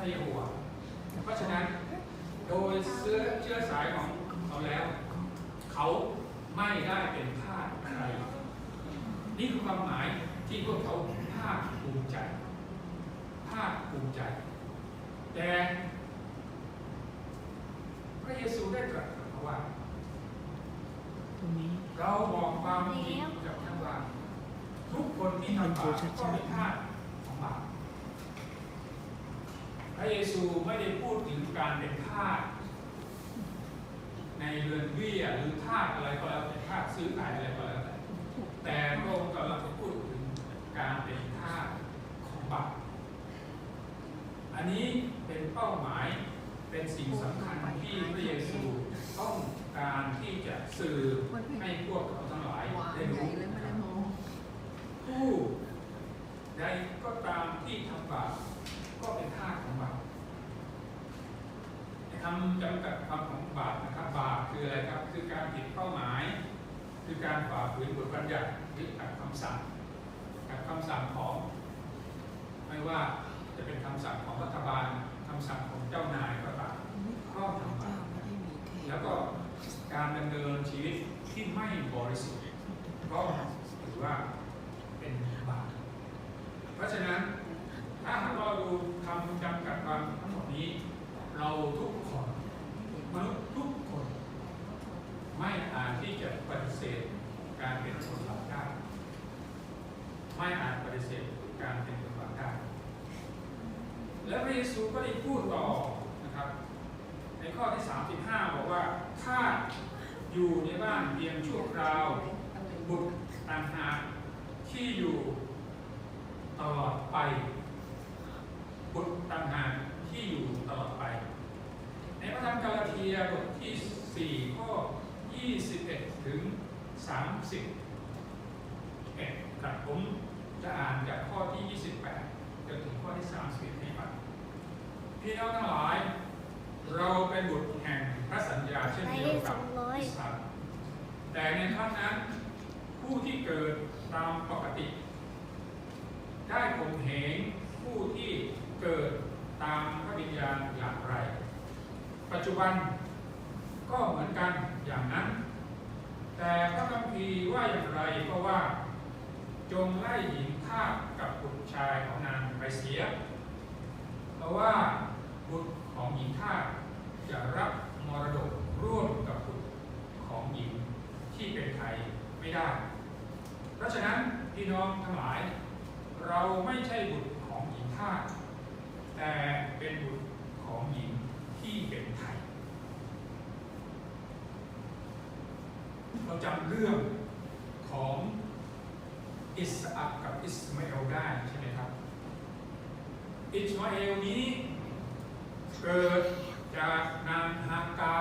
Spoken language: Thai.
ระเยโฮวาห์เพราะฉะนั้นโดยเชื้อเชื้อสายของเขาแล้ว เขาไม่ได้เป็นทาสใครนี่คือความหมายที่พวกเขาภาคภูมิใจ ภาคภูมิใจ แต่ พระเยซูได้ตรัสกับเขาว่าตรงนี้เราบอกความจริงกับท่านว่าทุกคนที่ทำบาปก็เป็นทาสของบาปพ ระเยซูไม่ได้พูดถึงการเป็นทาสในเรือนเบี้ยหรือทาสอะไรก็แล้วแต่ทาสซื้อขายอะไรก็แล้วแต่แต่พระองค์กำลังพูดถึงการเป็นทาสของบาปอันนี้เป็นเป้าหมายเป็นสิ่งสำคัญที่พระเยซูต้องการที่จะสื่อให้พวกเขาทั้งหลายได้รู้ผู้ใดก็ตามที่ทำบาปก็เป็นทาสของบาป คำจำกัดความของบาปนะครับ บาปคืออะไรครับ คือการผิดเป้าหมาย คือการฝ่าฝืนบทบัญญัติหรือขัดคำสั่งขัดคำสั่งของ ไม่ว่าจะเป็นคำสั่งของรัฐบาลคำสั่งของเจ้านายก็ตามก็ทำบาปไม่ได้มีแค่แล้วก็การดำเนินชีวิตที่ไม่บริสุทธิ์ก็ถือว่าเป็นบาป เพราะฉะนั้นถ้าหากเราดูคำจำกัดความทั้งหมดนี้ เราทุกคนมนุษย์ทุกคน ไม่อาจ ที่จะปฏิเสธการเป็นคนบาปได้ไม่อาจปฏิเสธการเป็นคนบาปได้ และพระเยซูก็ได้พูดต่อนะครับ ในข้อที่ 35 บอกว่าถ้าอยู่ในบ้านเพียงชั่วคราวบุตรต่างหากที่อยู่ตลอดไปบุตรต่างหากที่อยู่ตลอดไป ในพระธรรมกาลาเทียบทที่ 4 ข้อ 21 ถึง30เอ็ดครับผมจะอ่านจากข้อที่ 28 จนถึงข้อที่ 31 ให้ฟังพี่น้องทั้งหลาย เราเป็นบุตรแห่งพระสัญญาเช่นเดียวกับอิสราเอลแต่ในครั้งนั้น ผู้ที่เกิดตามปกติ ได้ข่มเหงผู้ที่เกิดตามพระวิญญาณอย่างไร ปัจจุบัน ก็เหมือนกันอย่างนั้น แต่พระคัมภีร์ว่าอย่างไรก็ว่า จงไล่หญิงทาสกับบุตรชายของนางไปเสีย เพราะว่าบุตรของหญิงทาสจะรับมรดกร่วมกับบุตรของหญิงที่เป็นไทยไม่ได้ เพราะฉะนั้นพี่น้องทั้งหลาย เราไม่ใช่บุตรของหญิงทาสแต่เป็นบุตรของหญิงที่เป็นไทย เราจำเรื่องของอิสอักกับอิสมาเอลได้ใช่ไหมครับ อิสมาเอลนี้เกิดจากนางฮากา